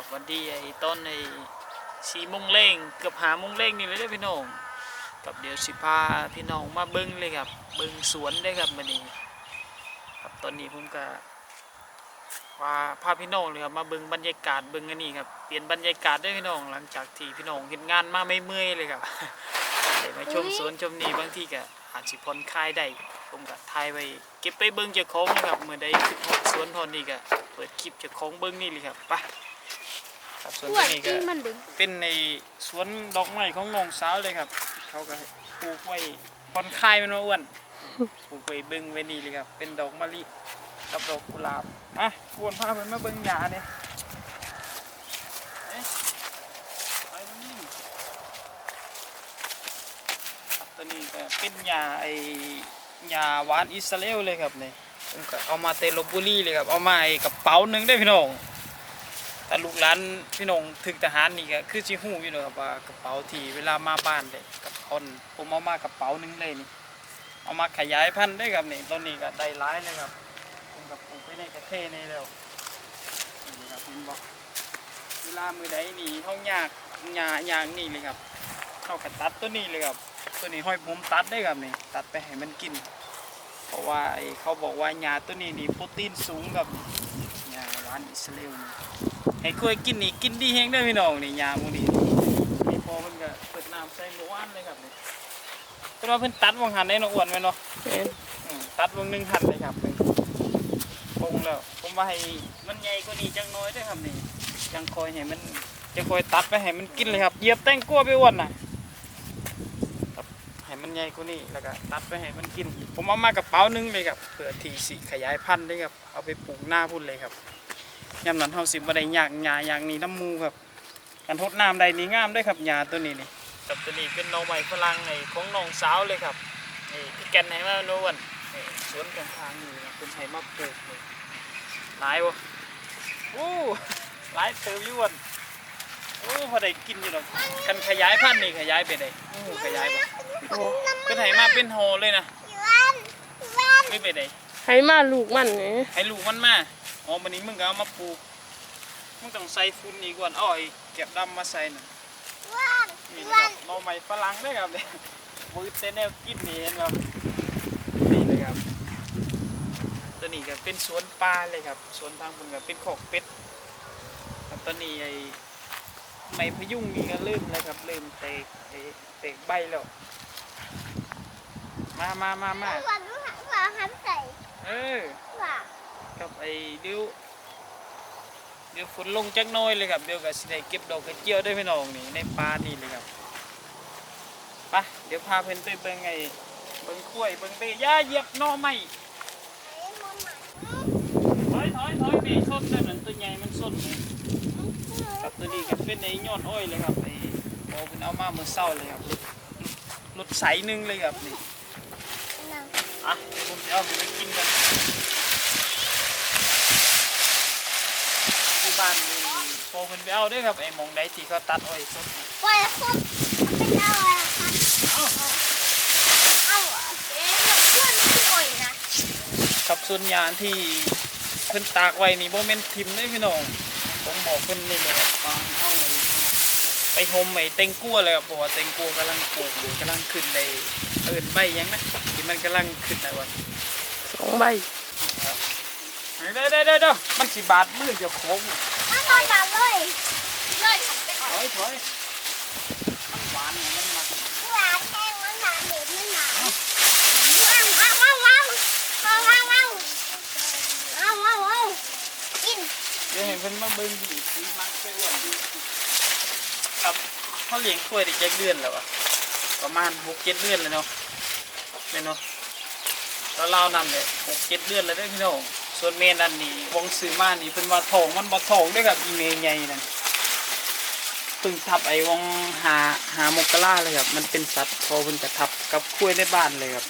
ครับวันดีไอ้ต้นไอ้สีโมงเล่งเกือบหาโมงเล่งนี่เลยเด้อพี่น้องกับเดี๋ยวสิพาพี่น้องมาเบิ้งเลยครับเบิ้งสวนได้ครับมันนี้ครับตอนนี้ผมก็ว่าพาพี่น้องเลยครับมาเบิ้งบรรยากาศเบิ้งอันนี้ครับเปลี่ยนบรรยากาศได้พี่น้องหลังจากที่พี่น้องเห็นงานมาไม่เมื่อยเลยครับเดี๋ยวมาชมสวนชมนี่บางที่ก็อาจสิผ่อนคลายได้ผมก็ถ่ายไว้เก็บไปเบิ้งเจ้าของนะครับเมื่อใดคิดฮอดสวนทอนนี่ก็เปิดคลิปเจ้าของเบิ้งนี่เลยครับไป ครับสวนตัวนี้ก็เป็นในสวนดอกไม้ของน้องสาวเลยครับ เขาก็ปลูกไว้ผ่อนคลายมันมาอ้วนปลูกไว้เบิ้งไว้นี่เลยครับ เป็นดอกมะลิกับดอกกุหลาบอะอ้วนพาไปมาเบิ้งหญ้าเนี่ยเอ๊ะไปตรงนี้ครับตัวนี้ก็เป็นหญ้าไอ้หญ้าหวานอิสราเอลเลยครับเนี่ผมก็เอามาเตลบบุรีเลยครับ เอามาไอ้กระเป๋าหนึ่งได้พี่น้อง แต่ลูกหลานพี่น้องถึกทหารนี่ก็คือสิฮู้อยู่เนาะครับว่ากระเป๋าที่เวลามาบ้านเด้กับคนผมเอามากระเป๋าหนึงเลยนี่ เอามาขยายพันธุ์ได้ครับนี่ตอนนี้ก็ได้หลายเลยครับ ผมกับปลูกไปในกระเทนี่แล้วนี่ครับผมบอกเวลามือใดนี่เฮายากหญ้าอย่างนี่เลยครับเข้ากับตัดตัวนี้เลยครับ ตัวนี้ห้อยผมตัดได้ครับนี่ ตัดไปให้มันกิน เพราะว่าไอ้เขาบอกว่าหญ้าตัวนี้นี่โปรตีนสูงครับาหวานอิสราเอลนี่ให้เคยกินนี่กินดีแฮงได้อพี่น้องนี่ยาหมูนี่นี่พอเพิ่นก็เปิดน้ำใส่หมูอันเลยครับนี่เพราะว่าเพิ่นตัดวงหันได้เนาะอ้วนไหมเนาะอืมตัดวงหนึ่งหันเลยครับนี่ปรุงแล้ว ผมว่าให้มันใหญ่กว่านี้จังน้อยเด้วยครับนี่จังคอยให้มันจะคอยตัดไปให้มันกินเลยครับเหยียบแตงกลัวไปอ้วนน่ะครับให้ มันใหญ่กว่านี้แล้วก็ตัดไปให้มันกิน ผมเอามากระเป๋านึงเลยครับเพื่อทีสิขยายพันธุ์เลยครับเอาไปปลูกหน้าพุ่นเลยครับยามนั้นเฮาสิบ่ได้ยากหญ้าอย่างนี้น้ำมูครับกันทดน้ำใดนี่งามได้ครับหญ้าตัวนี้นี่กับตัวนี้เป็นน่อไม้ฝรั่งไอ้ของน้องสาวเลยครับนี่พี่แกนให้มาโนวันสวนข้างๆนี่นะเพิ่นให้มาปลูกนี่หลายบ่โอ้หลายเติบอยู่วันโอ้พอได้กินอยู่ดอกกันขยายพันธุ์นี่ขยายไปได้โอ้ขยายบ่ โอ้เพิ่นให้มาเป็นโฮเลยนะไม่ไปได้ให้มาลูกมันนี่ให้ลูกมันมาอ๋อวันนี้มึงก็เอามาปลูกมึงต้องใส่ฝุ่นอีกก่อนเอาไอ้เก็บดำมาใส่น่ะนี่นะครับหน่อไม้ฝรั่งเด้วยครับเนี่ยมือเต้นแนวกินนี่เห็นครับนี่เลยครับตัวนี้ก็เป็นสวนปลาเลยครับสวนทางบนก็เป็นขอกเป็ดครับตอนนี้ไอ้ไม้พยุงนี่ก็เริ่มแล้วครับเริ่มเตกไอ้เตกใบแล้ว มามามามาเออกับไอ้เดี๋ยวเดี๋ยวฝนลงจักหน้อยเลยครับเดี๋ยวก็สิได้เก็บดอกกระเจียวได้พี่น้องนี่ในป่านี่เลยครับไปเดี๋ยวพาเพิ่นไปเบิ่งไอ้เบิ่งกล้วยเบิ่งเตยอย่าเหยียบหน่อไม้ถอยถอยถอยนี่ส้นนั่นนะตัวใหญ่มันส้นนี่ครับตัวนี้ก็เป็นไอ้ยอดอ้อยเลยครับไอ้โอ้เพิ่นเอามาเมื่อเช้าเลยครับรถรถใสหนึงเลยครับนี่ อะเดี๋ยวผมจะเอาไปกินกันที่บ้านนี่โฟเพิ่นไปเอาเด้วยครับไอ้หมองใดที่เขาตัดอ้อยสดนี่เอาครับส่วนยางที่เพิ่นตากไว้นี่บ่แม่นทิมเด้อพี่น้องผมบอกเพิ่นนี่เลยครับวางเอาไว้ไปห่มไอ้เต็งกัวเลยครับเพราะว่าเต็งกัวกำลังปลูกอยู่กำลังขึ้นใน เอิ้นใบหยังนะที่มันกำลังขึ้นได้วันสองใบเด้อเด้อเด้อเด้อมันสิบาดมือเจ้าของถอยถอยมันหวานเนี่ยมันมาเดี๋ยวเห็นเพิ่นมาเบิ่งดีสีมักไปอ้วนดีครับเขาเลี้ยงกล้วยได้จักเดือนแล้วอะ ประมาณหกเจ็ดเดือนเลยเนาะแม่นเนาะแล้วเรานำเนี่ยหกเจ็ดเดือนแล้วด้อพี่น้องส่วนเมนอันนี้วงซื้อมานี่เพิ่นว่าทองมันบ่ทองด้อครับอีเมย์ใหญ่นั่นเพิ่งทับไอ้วงหาหามกราเลยครับมันเป็นสัตว์พอเพิ่นจะทับกับกล้วยในบ้านเลยครับ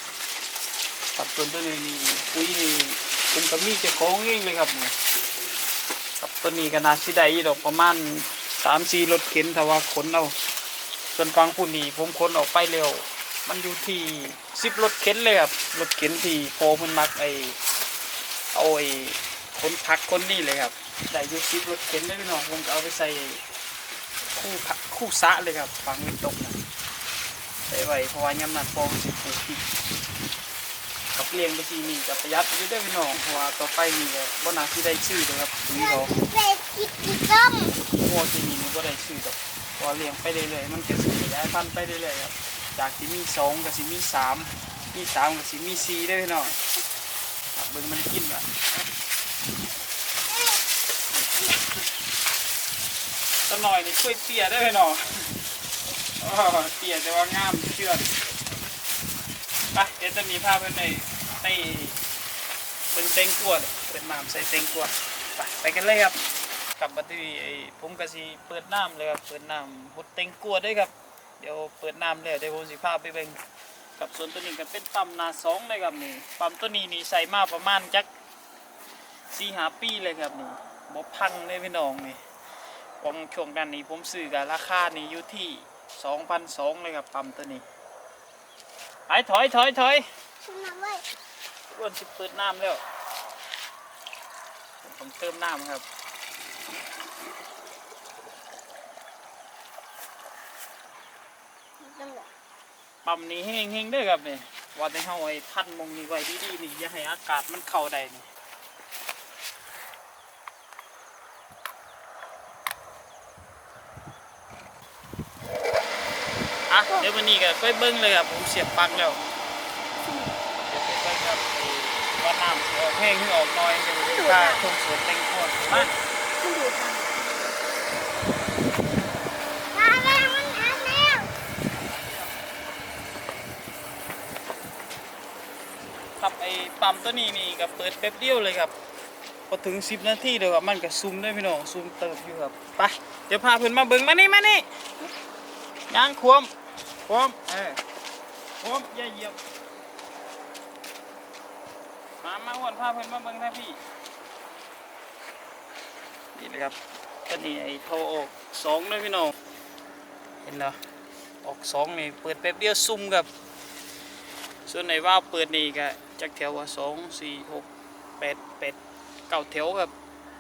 ตัดต้นตัวนี้นี่ปุ๋ยนี่เพิ่นก็มีเจ้าของเองเลยครับนี่ครับตัวนี้ก็น่าสิได้ดอกประมาณสามสี่รถเข็นแต่ว่าขนเอา ส่วนฟังผู้นี้ผมขนออกไปเร็ว มันอยู่ที่สิบรถเข็นเลยครับรถเข็นที่โพมันมักไอเอาไอคนพักคนนี่เลยครับได้อยุซิปรถเข็นได้พี่น้องผมจะเอาไปใส่คู่พักคู่สระเลยครับฟังวิตกนะใส่ไว้เพราะว่าย้ำหนักพอมันสิปลูกพริกกับเลี้ยงไปทีนี่กับประหยัดไปด้วยพี่น้องเพราะว่าต่อไปนี่ก็บ่น่าที่ได้ชื่อเลยครับปุ๋ยเขาเป็ดกินกินส้มงัวที่นี่มันบ่ได้ชื่อดอกเพอเลี้ยงไปเรื่อยๆมันจะสิขยายพันธุ์ไปเรื่อยๆครับจากที่มีสองก็สิมีสามมีสามก็สิมีสี่ได้อพี่น้องครับเบิ่งมันกินอะตะหน่อยนี่ช่วยเตี้ยได้ไหมหนออ๋อเตี้ยแต่ว่างามเชื่อนไปเดี๋ยวจะมีภาพไว้ในในเบิ้งเต็งกวดเป็นน้ำใส่เต็งกวดไปไปกันเลยครับ กลับมาที่ไอ้ผมกะสิเปิดน้ำเลยครับเปิดน้ำหดเต็งกวดด้วยครับเดี๋ยวเปิดน้ำแล้วเดี๋ยวผมสิพาไปเบิ่งกับส่วนตัวนี้ก็เป็นปั๊มนาสองเลยครับนี่ปั๊มตัวนี้นี่ใส่มาประมาณจักสี่หาปีเลยครับนี่บ่พังเลยพี่น้องนี่ผมช่วงนั้นนี้ผมซื้อกับราคานี้อยู่ที่สองพันสองเลยครับปั๊มตัวนี้ไอ้ถอยถอยถอยชุนมาเว้ยอ้วนสิเปิดน้ำแล้วผมเติมน้ำครับ นั่นแหละ ปั๊มนี้แห้งแห้งเด้วยครับเนี่ยว่าแต่เฮาไอ้พันมงนี้ไว้ดีๆนี่อย่าให้อากาศมันเข้าได้นี่อะเดี๋ยววันนี้ก็ค่อยเบิ้งเลยครับผมเสียบปลั๊กแล้วเดี๋ยวไปเบิ่งครับว่าน้ำออกแห้งหรือออกน้อยเดี๋ยวผมพาชมสวนแตงกวามา คุณดูทางมาแล้วมันทันแล้ว ครับไอ้ปั๊ม ตัวนี้นี่ก็เปิดแป๊บเดียวเลยครับพอถึง10นาทีเดี๋ยวครับมันก็ซูมได้พี่น้องซูมเติมอยู่ครับไปเดี๋ยวพาเพื่อนมาเบิ่งมานี่มานี่ย่างควมควมเออควมอย่าเหยียบมามาอ้วนพาเพื่อนมาเบิ่งนะพี่นี่เลยครับตัวนี้ไอ้โทรออกสองเลยพี่น้องเห็นเหรอออกสองนี่เปิดแป๊บเดียวซุ่มครับ ส่วนในว่าเปิดนี่ก็ จักแถวว่าสองสี่หกแปดแปดเก้าแถวครับ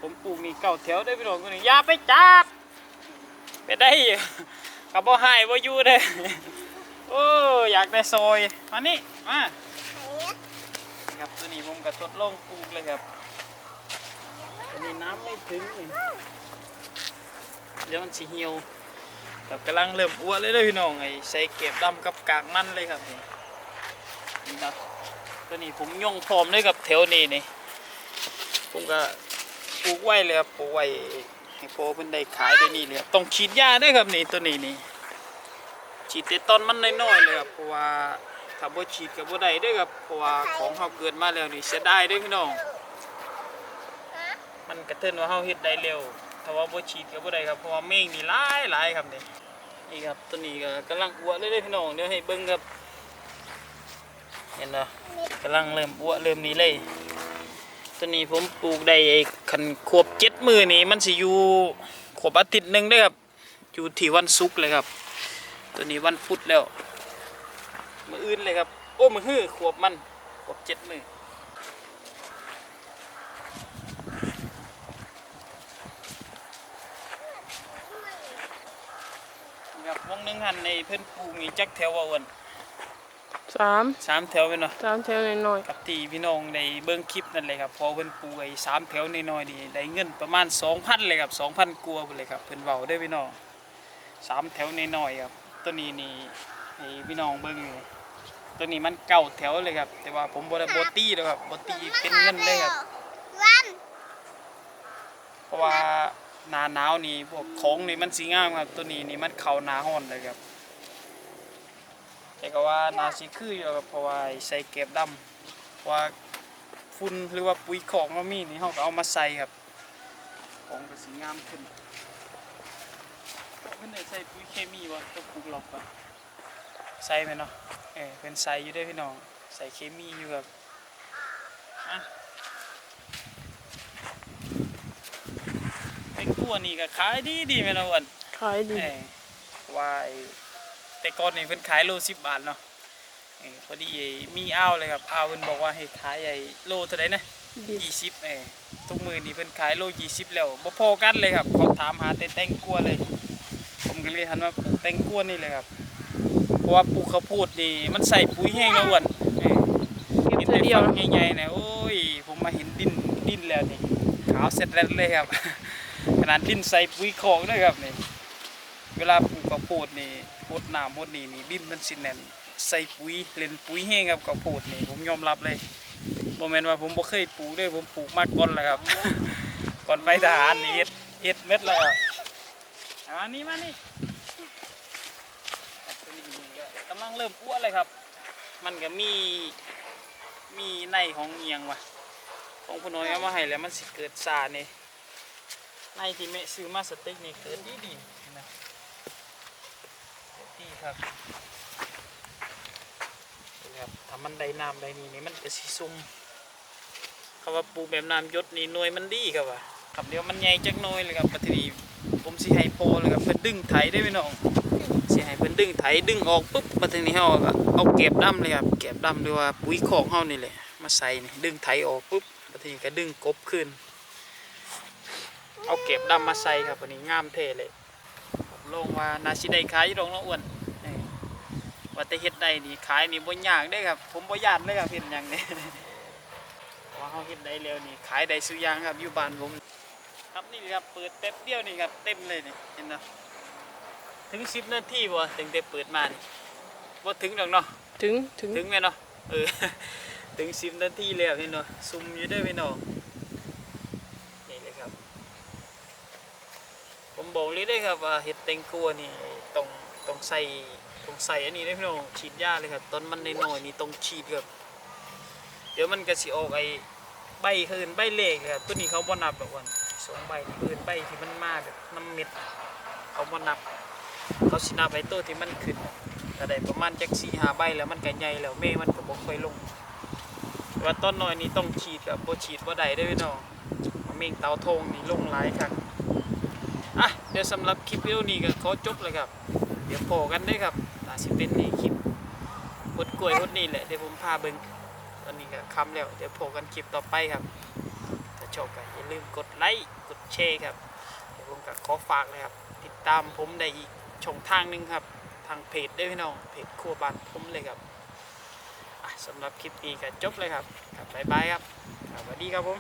ผมปลูกนี่เก้าแถวได้พี่น้องคนนี้อย่าไปจับไปได้กับบ่ให้บ่อยู่เด้โอ้อยากได้ซอยมานี่มาครับตัวนี้ผมก็ทดลองปลูกเลยครับตัวนี้น้ำไม่ถึงเดี๋ยวมันสิเหี่ยวครับกำลังเริ่มอ้วนเลยเด้อพี่น้องไอ้ใส่เก็บดำกับกากมันเลยครับนี่นี่นะ ตัวนี้ผมย่องพร้อมเลยกับแถวนี้นี่ผมก็ปลูกไว้เลยครับปลูกไว้ให้พอเพิ่นได้ขายได้นี่เลยครับต้องฉีดยาด้วยครับนี่ตัวนี้นี่ฉีดแต่ตอนมันน้อยๆเลยครับเพราะว่าถ้าบ่ฉีดก็บ่ได้เด้วยครับเพราะว่าของเฮาเกิดมาแล้วนี่เสียดายเด้อพี่น้องมันกระเทินว่าเฮาเฮ็ดได้เร็วถ้าว่าบ่ฉีดก็บ่ได้ครับเพราะว่าเมฆนี่หลายหลายครับนี่นี่ครับตัวนี้ก็กำลังอ้วนเลยเด้อพี่น้องเดี๋ยวให้เบิ่งครับ เห็นเนาะกำลังเริ่มอ้วเริ่มนี้เลยตัวนี้ผมปลูกได้ไอ้คันขวบเจ็ดมือนี่มันสิอยู่ขวบอาทิตย์หนึ่งเด้ครับอยู่ที่วันศุกร์เลยครับ ตัวนี้วันพุธแล้วมืออื่นเลยครับ โอ้มือฮื้อขวบมันขวบเจ็ดมือครับวงหนึ่งหันในเพิ่อนปลูกนี่จักแถวว่าอ้วน สามสามแถวเป็นเนาะสามแถวน้อยกับที่พี่น้องในเบิ้งคลิปนั่นเลยครับพอเพิ่นปลูกไอ้สามแถวน้อยๆนี่ได้เงินประมาณ2,000เลยครับ2,000กว่าพุ่นเลยครับเพิ่นเว้าได้อพี่น้องสามแถวน้อยๆครับตัวนี้นี่ให้พี่น้องเบิ้งอยู่ตัวนี้มันเก่าแถวเลยครับ แต่ว่าผมบ่ได้บ่ตีแล้วครับบ่ตีเป็นเงินเลยครับวันเพราะว่าหน้าหนาวนี่พวกของนี่มันสีงามครับ ตัวนี้นี่มันเข้าหน้าร้อนเลยครับ แต่ก็ว่านาสิคืออยู่ครับเพราะว่าใส่เก็บดำเพราะว่าฝุ่นหรือว่าปุ๋ยของมันมีนี่เฮาก็เอามาใส่ครับ ของก็สีงามขึ้นเพิ่นได้ใส่ปุ๋ยเคมีบ่ตัวปลูกหลอกบ่ใส่ไหมเนาะเออเป็นใส่อยู่เด้อพี่น้องใส่เคมีอยู่ครับอะเป็นกัวนี่ก็ขายดีดีแม่นบ่อ้วนๆขายดีเอ้ยว่าไอ้ แต่ก่อนนี่เพิ่นขายโล10บาทเนาะเอ้ยพอดีไอ้มีอ้าวเลยครับอ้าวเพิ่นบอกว่าให้ขายไอ้โลเท่าไหร่นะยี่ยี่สิบเอยทุกมือนี่เพิ่นขายโลยี่สิบแล้วบ่พอกันเลยครับเขาถามหาแต่แตงกวาเลย ผมก็เลยหันมาปลูกแตงกวานี่เลยครับเพราะว่าปลูกข้าวโพดนี่มันใส่ปุ๋ยแห้งแล้วอ้วนเออเก็บเห็นเธอแต่เดียวฝักใหญ่ๆนะโอ้ยผมมาเห็นดินดินแล้วนี่ขาวเสร็จแล้วเลยครับขนาดดินใส่ปุ๋ยคอกด้วยครับนี่เวลาปลูกข้าวโพดนี่ พดน้ำพดนี่นี่ดินมันสิแน่นใส่ปุ๋ยเล่นปุ๋ยแห้งครับข้าวโพดนี่ผมยอมรับเลยโมเมนว่าผมบ่เคยปลูกด้วยผมปลูกมาก่อนแหละครับ ก่อนไปทหารนี่เฮ็ดเฮ็ดเม็ดแล้วอันนี้มานี่ครับตัวนี้ก็กำลังเริ่มอ้วนเลยครับ มันก็มีมีในของเอียงว่ะของผู้น้อยเอามาให้แล้วมันสิเกิดซานี่ในที่แม่ซื้อมาสเต็กนี่เกิดดีดีนะ ครับนี่ครับถ้ามันได้น้ำได้นี่นี่มันก็สิซุ่มคำว่าปลูกแบบน้ำยศนี่หน่วยมันดีครับว่ะครับเดี๋ยวมันใหญ่จักหน่อยเลยครับปฏิทีผมสิให้โปเลยครับเพิ่นดึงไถได้ไหมน้องสิให้เพิ่นดึงไถดึงออกปุ๊บมาทีนี้เฮาก็เอาเก็บดำเลยครับเก็บดำหรือว่าปุ๋ยคอกเฮานี่แหละมาใส่นี่ดึงไถออกปุ๊บมาทีนี้ก็ดึงกบขึ้น เอาเก็บดำมาใส่ครับอันนี้งามเท่เลยลงว่านาสิได้ขายอยู่ดอกเน้องอ้วน ว่าแต่เฮ็ดได้นี่ขายนี่บ่ยากเด้ครับ ผมบ่ย่านเลยครับเฮ็ดหยังนี่ว่าเฮาเฮ็ดได้แล้วนี่ขายได้สุอย่างครับอยู่บ้านผมครับนี่ครับเปิดแป๊บเดียวนี่ครับเต็มเลยนี่เห็นเนาะถึงสิบนาทีบ่ถึงได้เปิดมานี่บ่ถึงดอกเนาะถึงถึงถึงแม่เนาะเออถึงสิบนาทีแล้วพี่เนาะซุ่มอยู่เด้อพี่เนาะนี่เลยครับ ผมบอกเลยได้อครับว่าเห็ดแตงกัวนี่ต้องต้องใส่ต้อง ใส่อันนี้เด้พี่น้องฉีดยาเลยครับ ตอนมันใน้อยนี่ต้องฉีดครับ เดี๋ยวมันก็สิออกไอ้ใบคืนใบเล็กครับตัวนี้เขาบ่นับดอกวันสองใบนี่คืนใบที่มันมาแบบน้ำเม็ดเขาบ่นับ เขาสินาไปตัวที่มันขึ้นก็ได้ประมาณจักสี่หาใบแล้วมันก็ใหญ่แล้วเมฆมันก็บ่ค่อยลงว่าต้นน้อยนี่ต้องฉีดกับบ่ฉีดบ่ได้เด้พี่น้องเมฆเตาทงนี่ลงหลายครั้งอะเดี๋ยวสำหรับคลิปวิดีโอนี้ก็ขอจบเลยครับ เดี๋ยวพอกันเด้ครับ สิเป็นในคลิปพดกล้วยพดนี่แหละเดี๋ยวผมพาเบิ่งตอนนี้ก็คำแล้ว เดี๋ยวพอกันคลิปต่อไปครับ ถ้าชอบก็อย่าลืมกดไลค์กดแชร์ครับ เดี๋ยวผมก็ขอฝากเลยครับ ติดตามผมได้อีกช่องทางหนึ่งครับ ทางเพจด้วยพี่น้องเพจครัวบ้านผมเลยครับสำหรับคลิปนี้ก็จบเลยครับบ๊ายบายครับสวัสดีครับผม